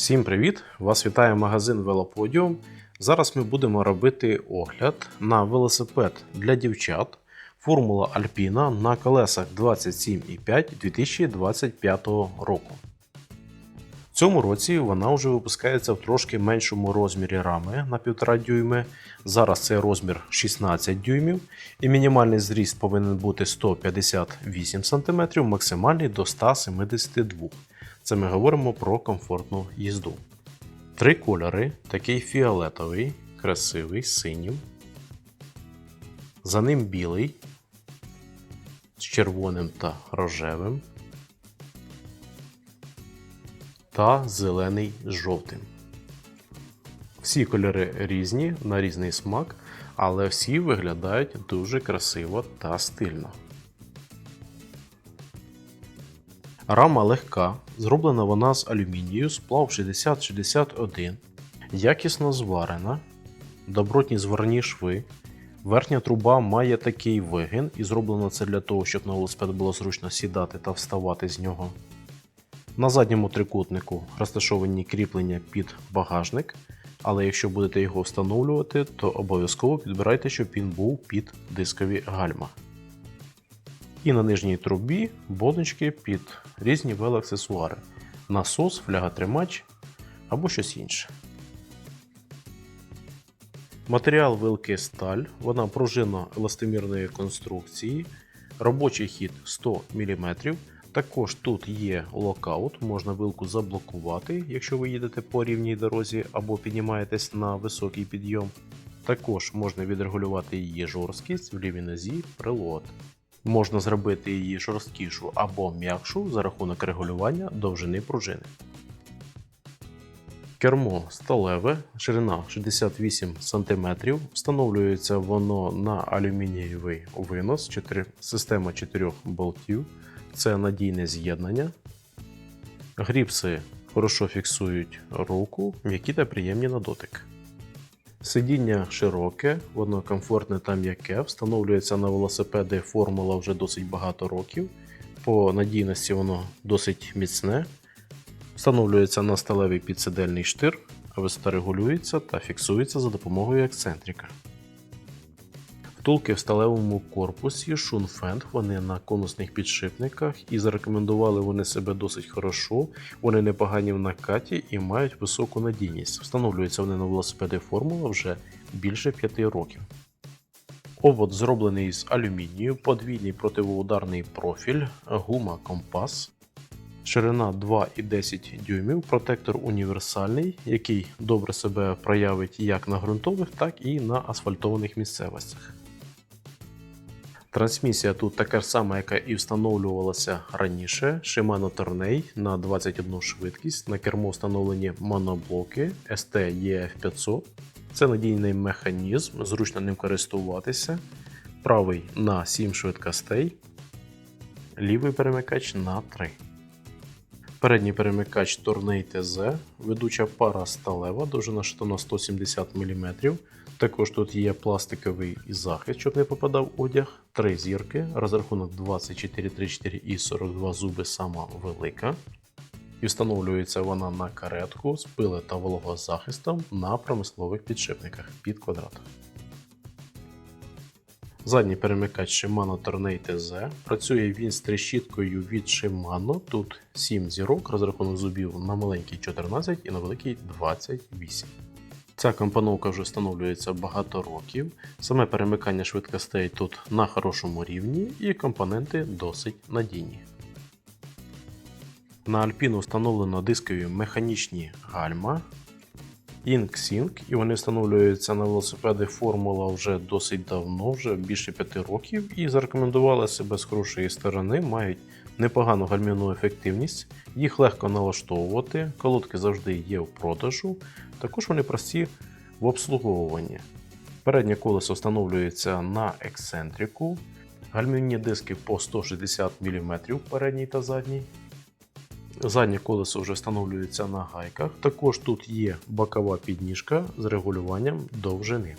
Всім привіт! Вас вітає магазин Велоподіум. Зараз ми будемо робити огляд на велосипед для дівчат Формула Альпіна на колесах 27,5 2025 року. В цьому році вона вже випускається в трошки меншому розмірі рами на 1,5 дюйми. Зараз це розмір 16 дюймів, і мінімальний зріст повинен бути 158 см, максимальний до 172 Це ми говоримо про комфортну їзду. Три кольори: такий фіолетовий, красивий, синім. За ним білий з червоним та рожевим. Та зелений з жовтим. Всі кольори різні на різний смак, але всі виглядають дуже красиво та стильно. Рама легка, зроблена вона з алюмінію, сплав 6061, якісно зварена, добротні зварні шви. Верхня труба має такий вигин, і зроблено це для того, щоб на велосипед було зручно сідати та вставати з нього. На задньому трикутнику розташовані кріплення під багажник, але якщо будете його встановлювати, то обов'язково підбирайте, щоб він був під дискові гальма. І на нижній трубі болочки під різні велоаксесуари, насос, фляготримач або щось інше. Матеріал вилки сталь, вона пружинно еластомірної конструкції, робочий хід 100 мм. Також тут є локаут, можна вилку заблокувати, якщо ви їдете по рівній дорозі або піднімаєтесь на високий підйом. Також можна відрегулювати її жорсткість в лівій нозі прилот. Можна зробити її жорсткішу або м'якшу за рахунок регулювання довжини пружини. Кермо сталеве, ширина 68 см, встановлюється воно на алюмінієвий винос, 4, система 4 болтів, це надійне з'єднання. Гріпси хорошо фіксують руку, м'які та приємні на дотик. Сидіння широке, воно комфортне та м'яке, встановлюється на велосипеди формула вже досить багато років. По надійності воно досить міцне. Встановлюється на сталевий підсидельний штир, висота регулюється та фіксується за допомогою ексцентрика. Втулки в сталевому корпусі Шунфенг, вони на конусних підшипниках і зарекомендували вони себе досить хорошо. Вони непогані в накаті і мають високу надійність. Встановлюються вони на велосипеди Формула вже більше 5 років. Овод зроблений з алюмінію, подвійний противоударний профіль, гума компас. Ширина 2,10 дюймів, протектор універсальний, який добре себе проявить як на ґрунтових, так і на асфальтованих місцевостях. Трансмісія тут така ж сама, яка і встановлювалася раніше. Shimano Tourney на 21 швидкість. На кермо встановлені моноблоки ST EF500. Це надійний механізм, зручно ним користуватися. Правий на 7 швидкостей, лівий перемикач на 3. Передній перемикач Tourney TZ, ведуча пара сталева, довжина штана 170 мм. Також тут є пластиковий захист, щоб не попадав одяг. Три зірки, розрахунок 24-34 і 42 зуби сама велика. І встановлюється вона на каретку з пили та вологозахистом на промислових підшипниках під квадрат. Задній перемикач Shimano Tourney TZ. Працює він з трещіткою від Shimano. Тут 7 зірок, розрахунок зубів на маленький 14 і на великий 28. Ця компоновка вже встановлюється багато років. Саме перемикання швидкостей тут на хорошому рівні і компоненти досить надійні. На Альпіну встановлено дискові механічні гальма InkSync, і вони встановлюються на велосипеди Формула вже досить давно, вже більше 5 років, і зарекомендували себе з хорошої сторони, мають непогану гальмівну ефективність, їх легко налаштовувати, колодки завжди є в продажу, також вони прості в обслуговуванні. Переднє колесо встановлюється на ексцентрику, гальмівні диски по 160 мм передній та задній. Заднє колесо вже встановлюється на гайках. Також тут є бокова підніжка з регулюванням довжини.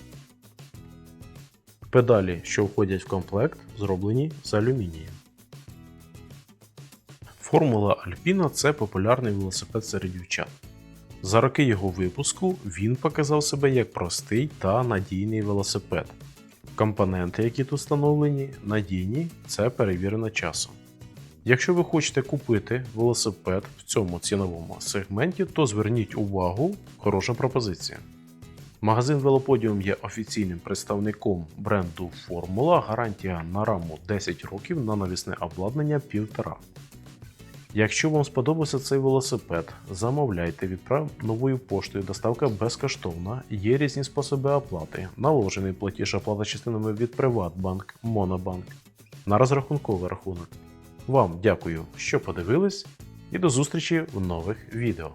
Педалі, що входять в комплект, зроблені з алюмінію. Формула Альпіна це популярний велосипед серед дівчат. За роки його випуску він показав себе як простий та надійний велосипед. Компоненти, які тут встановлені, надійні, це перевірено часом. Якщо ви хочете купити велосипед в цьому ціновому сегменті, то зверніть увагу, хороша пропозиція. Магазин Велоподіум є офіційним представником бренду Формула, гарантія на раму 10 років на навісне обладнання 1,5. Якщо вам сподобався цей велосипед, замовляйте, відправ новою поштою, доставка безкоштовна, є різні способи оплати, наложений платіж оплата частинами від Приватбанк, Монобанк на розрахунковий рахунок. Вам дякую, що подивились, і до зустрічі в нових відео.